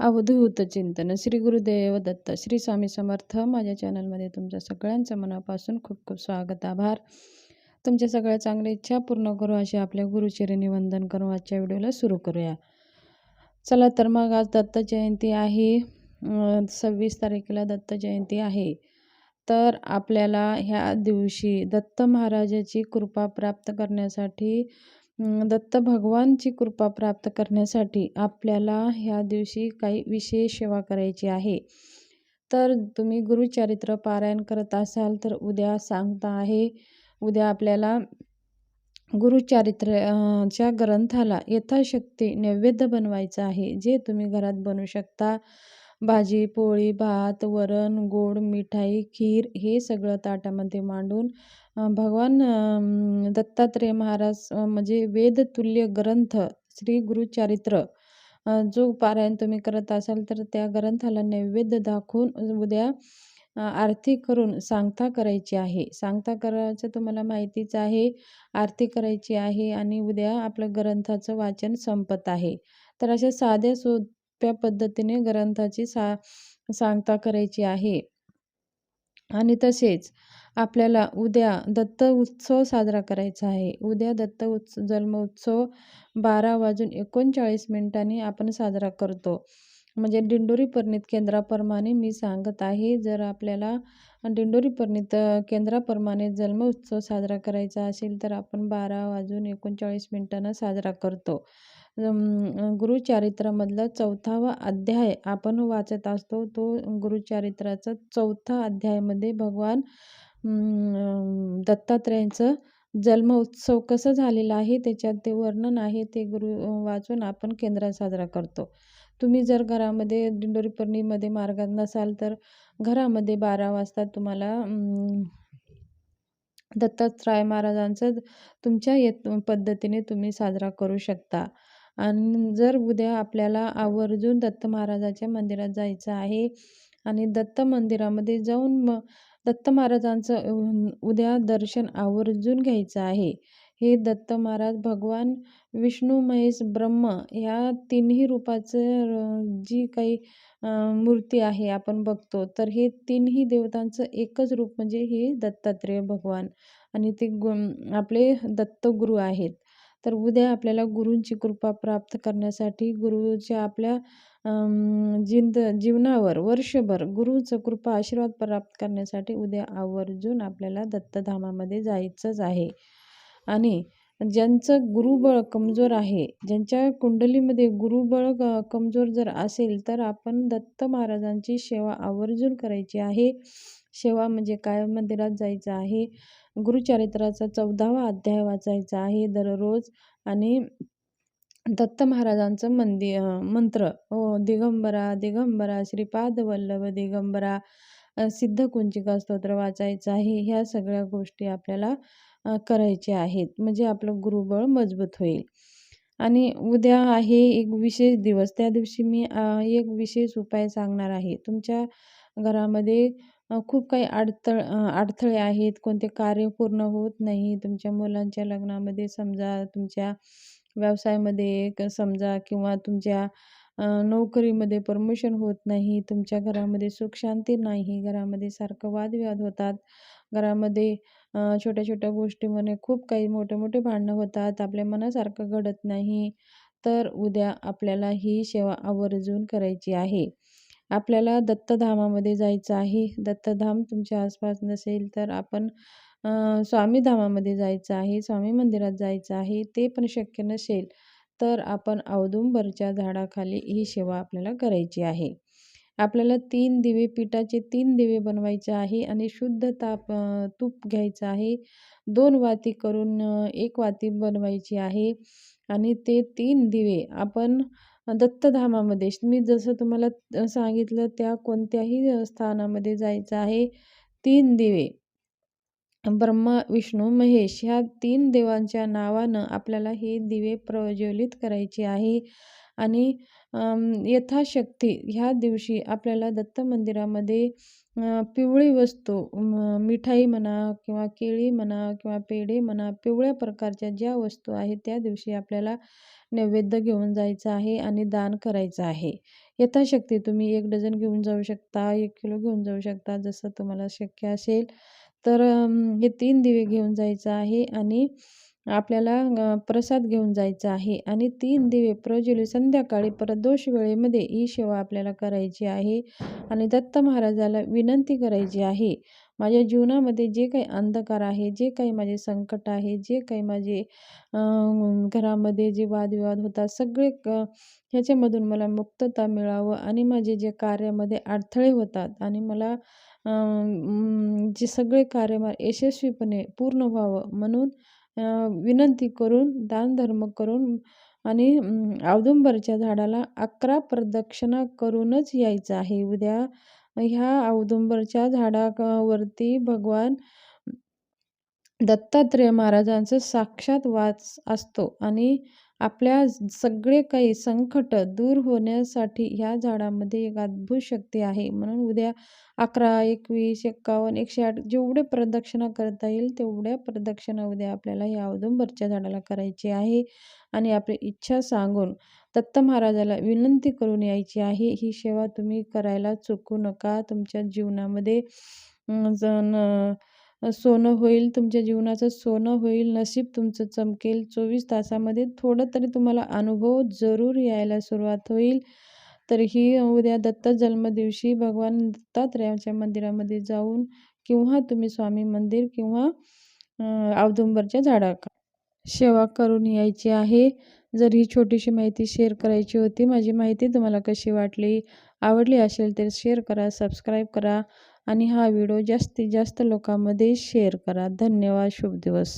अवधूत चिंतन. श्री गुरुदेव दत्त श्री स्वामी समर्थ. माझ्या चॅनलमध्ये तुमच्या सगळ्यांचं मनापासून खूप खूप स्वागत आभार. तुमच्या सगळ्या चांगल्या इच्छा पूर्ण करू असे आपल्या गुरुचरणी वंदन करू आजच्या व्हिडिओला सुरू करूया. चला तर मग आज दत्त जयंती आहे. सव्वीस तारखेला दत्त जयंती आहे. तर आपल्याला ह्या दिवशी दत्त महाराजाची कृपा प्राप्त करण्यासाठी दत्त भगवानची कृपा प्राप्त करण्यासाठी आपल्याला ह्या दिवशी काही विशेष सेवा करायची आहे. तर तुम्ही गुरुचरित्र पारायण करत असाल तर उद्या सांगता आहे. उद्या आपल्याला गुरुचारित्रच्या ग्रंथाला यथाशक्ती नैवेद्य बनवायचं आहे जे तुम्ही घरात बनवू शकता. भाजी पोळी भात वरण गोड मिठाई खीर हे सगळं ताटामध्ये मांडून भगवान दत्तात्रेय महाराज म्हणजे वेदतुल्य ग्रंथ श्री गुरुचारित्र जो पारायण तुम्ही करत असाल तर त्या ग्रंथाला नैवेद्य दाखवून उद्या आरती करून सांगता करायची आहे. सांगता करायचं तुम्हाला माहितीच आहे. आरती करायची आहे आणि उद्या आपलं ग्रंथाचं वाचन संपत आहे. तर अशा साध्या सो सोप्या पद्धतीने ग्रंथाची सा सांगता करायची आहे. आणि तसेच आपल्याला उद्या दत्त उत्सव साजरा करायचा आहे. उद्या दत्त उत्स जन्म उत्सव बारा वाजून एकोणचाळीस मिनिटांनी आपण साजरा करतो. म्हणजे दिंडोरी परिणित केंद्राप्रमाणे मी सांगत आहे जर आपल्याला दिंडोरी परिणित केंद्राप्रमाणे जन्म उत्सव साजरा करायचा असेल तर आपण बारा वाजून एकोणचाळीस मिनिटांना साजरा करतो. गुरुचारित्रामधला चौथावा अध्याय आपण वाचत असतो. तो गुरुचरित्राचा चौथा अध्यायामध्ये भगवान दत्तात्रयांचं जन्म उत्सव कसं झालेला आहे त्याच्यात ते वर्णन आहे ते गुरु वाचून आपण केंद्रात साजरा करतो. तुम्ही जर घरामध्ये दिंडोरी पौर्णिमेमध्ये मार्गात नसाल तर घरामध्ये बारा वाजता तुम्हाला दत्तात्रय महाराजांचं तुमच्या येत पद्धतीने तुम्ही साजरा करू शकता. आणि जर उद्या आपल्याला आवर्जून दत्त महाराजाच्या मंदिरात जायचं आहे आणि दत्त मंदिरामध्ये जाऊन मग दत्त महाराजांचं उद्या दर्शन आवर्जून घ्यायचं आहे. हे दत्त महाराज भगवान विष्णू महेश ब्रह्म या तिन्ही रूपाचं जी काही मूर्ती आहे आपण बघतो तर हे तिन्ही देवतांचं एकच रूप म्हणजे हे दत्तात्रेय भगवान आणि ते गु आपले दत्तगुरू आहेत. तर उद्या आपल्याला गुरूंची कृपा प्राप्त करण्यासाठी गुरुच्या आपल्या जिंद जीवनावर वर्षभर गुरुचं कृपा आशीर्वाद प्राप्त करण्यासाठी उद्या आवर्जून आपल्याला दत्तधामामध्ये जायचंच आहे. आणि ज्यांचं गुरुबळ कमजोर आहे ज्यांच्या कुंडलीमध्ये गुरुबळ कमजोर जर असेल तर आपण दत्त महाराजांची सेवा आवर्जून करायची आहे. सेवा म्हणजे काय? मंदिरात जायचं आहे. गुरुचरित्राचा चौदावा अध्याय वाचायचा आहे. दररोज आणि दत्त महाराजांचं मंदिर मंत्र. हो दिगंबरा दिगंबरा श्रीपाद वल्लभ दिगंबरा सिद्धकुंचिका स्तोत्र वाचायचं आहे. ह्या सगळ्या गोष्टी आपल्याला करायच्या आहेत. म्हणजे आपलं गुरुबळ मजबूत होईल. आणि उद्या आहे एक विशेष दिवस. त्या दिवशी मी एक विशेष उपाय सांगणार आहे. तुमच्या घरामध्ये खूप काही अडथळ अडथळे आहेत. कोणते कार्य पूर्ण होत नाही. तुमच्या मुलांच्या लग्नामध्ये समजा तुमच्या व्यवसायामध्ये समजा किंवा तुमच्या नोकरीमध्ये प्रमोशन होत नाही. तुमच्या घरामध्ये सुख शांती नाही. घरामध्ये सारखं वादविवाद होतात. घरामध्ये छोट्या छोट्या गोष्टीमध्ये खूप काही मोठे मोठे भांडणं होतात. आपल्या मनासारखं घडत नाही. तर उद्या आपल्याला ही सेवा आवर्जून करायची आहे. आपल्याला दत्तधामामध्ये जायचं आहे. दत्तधाम तुमच्या आसपास नसेल तर आपण स्वामीधामामध्ये जायचं आहे स्वामी मंदिरात जायचं आहे ते पण शक्य नसेल तर आपण औदुंबरच्या झाडाखाली ही सेवा आपल्याला करायची आहे. आपल्याला तीन दिवे पिठाचे तीन दिवे बनवायचे आहे आणि शुद्ध ताप तूप घ्यायचं आहे. दोन वाती करून एक वाती बनवायची आहे आणि ते तीन दिवे आपण दत्तधामामध्ये. मी जसं तुम्हाला सांगितलं त्या कोणत्याही स्थानामध्ये जायचं आहे तीन दिवे. ब्रह्मा विष्णू महेश ह्या तीन देवांच्या नावानं आपल्याला हे दिवे प्रज्वलित करायचे आहे. आणि यथाशक्ती ह्या दिवशी आपल्याला दत्त मंदिरामध्ये पिवळी वस्तू मिठाई म्हणा किंवा केळी म्हणा किंवा पेढे म्हणा पिवळ्या प्रकारच्या ज्या वस्तू आहेत त्या दिवशी आपल्याला नैवेद्य घेऊन जायचं आहे आणि दान करायचं आहे. यथाशक्ती तुम्ही एक डझन घेऊन जाऊ शकता एक किलो घेऊन जाऊ शकता जसं तुम्हाला शक्य असेल. तर हे तीन दिवे घेऊन जायचं आहे आणि आपल्याला प्रसाद घेऊन जायचा आहे. आणि तीन दिवे प्रज्वलित संध्याकाळी प्रदोष वेळेमध्ये ही सेवा आपल्याला करायची आहे. आणि दत्त महाराजाला विनंती करायची आहे. माझ्या जीवनामध्ये जे काही अंधकार आहे जे काही माझे संकट आहे जे काही माझे घरामध्ये जे वादविवाद होतात सगळे क ह्याच्यामधून मला मुक्तता मिळावं आणि माझे जे कार्यामध्ये अडथळे होतात आणि मला जे सगळे कार्य यशस्वीपणे पूर्ण व्हावं म्हणून विनंती करून दानधर्म करून आणि औदुंबरच्या झाडाला अकरा प्रदक्षिणा करूनच यायचं आहे. उद्या ह्या औदुंबरच्या झाडावरती भगवान दत्तात्रेय महाराजांचं साक्षात वास असतो आणि आपल्या सगळे काही संकट दूर होण्यासाठी ह्या झाडामध्ये एक अद्भुत शक्ती आहे. म्हणून उद्या अकरा एकवीस एक्कावन्न एकशे आठ जेवढे प्रदक्षिणा करता येईल तेवढ्या प्रदक्षिणा उद्या आपल्याला ह्या औदुंबरच्या झाडाला करायची आहे. आणि आपली इच्छा सांगून दत्त महाराजाला विनंती करून यायची आहे ही सेवा तुम्ही करायला चुकू नका. तुमच्या जीवनामध्ये जण सोनं होईल तुमच्या जीवनाचं सोनं होईल नशीब तुमचं चमकेल. चोवीस तासामध्ये थोडं तरी तुम्हाला अनुभव जरूर यायला सुरुवात होईल. तर ही उद्या दत्त जन्मदिवशी भगवान दत्तात्रयाच्या मंदिरामध्ये जाऊन किंवा तुम्ही स्वामी मंदिर किंवा औदुंबरच्या झाडा सेवा करून यायची आहे. जर ही छोटीशी माहिती शेअर करायची होती माझी माहिती तुम्हाला कशी वाटली आवडली असेल तर शेअर करा सबस्क्राईब करा. आणि हा व्हिडिओ जास्तीत जास्त लोकांमध्ये शेअर करा. धन्यवाद. शुभ दिवस.